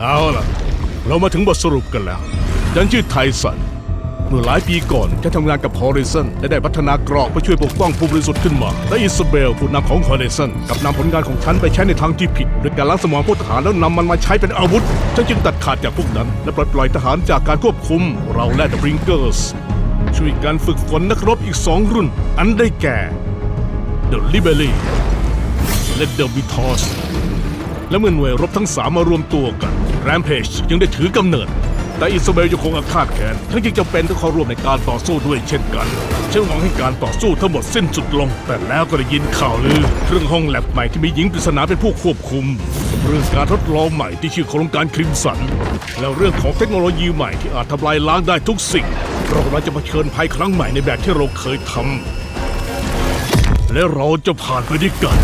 เอาล่ะ เรามาถึงบทสรุปกันแล้วฉันชื่อไทสัน เมื่อหลายปีก่อนฉันทำงานกับ Horizon และได้พัฒนากรอกเพื่อช่วยปกป้องผู้บริสุทธิ์ขึ้นมา และอิสเบลผู้นำของ Horizon กับนำผลงานของฉันไปใช้ในทางที่ผิดโดยการล้างสมองพวกทหารแล้วนำมันมาใช้เป็นอาวุธ ฉันจึงตัดขาดจากพวกนั้น และปลดปล่อยทหารจากการควบคุม เราและ The Bringers ช่วยการฝึกฝนนักรบอีกสองรุ่น อันได้แก่ The Libelli และ The Vitos และเมื่อหน่วยรบทั้งสามมารวมตัวกัน Rampage ยังได้ถือกำเนิด แต่อิสราเบลยังคงอาฆาตแค้นทั้งยังจำเป็นต้องเข้าร่วมในการต่อสู้ด้วยเช่นกันฉันหวังให้การต่อสู้ทั้งหมดสิ้นสุดลง แต่แล้วก็ได้ยินข่าวลือเรื่องห้องแลบใหม่ที่มีหญิงปริศนาเป็นผู้ควบคุม เรื่องการทดลองใหม่ที่ชื่อโครงการคริมสัน แล้วเรื่องของเทคโนโลยีใหม่ที่อาจทำลายล้างได้ทุกสิ่งเรากำลังจะเผชิญภัยครั้งใหม่ในแบบที่เราเคยทำและเราจะผ่านไปด้วยกัน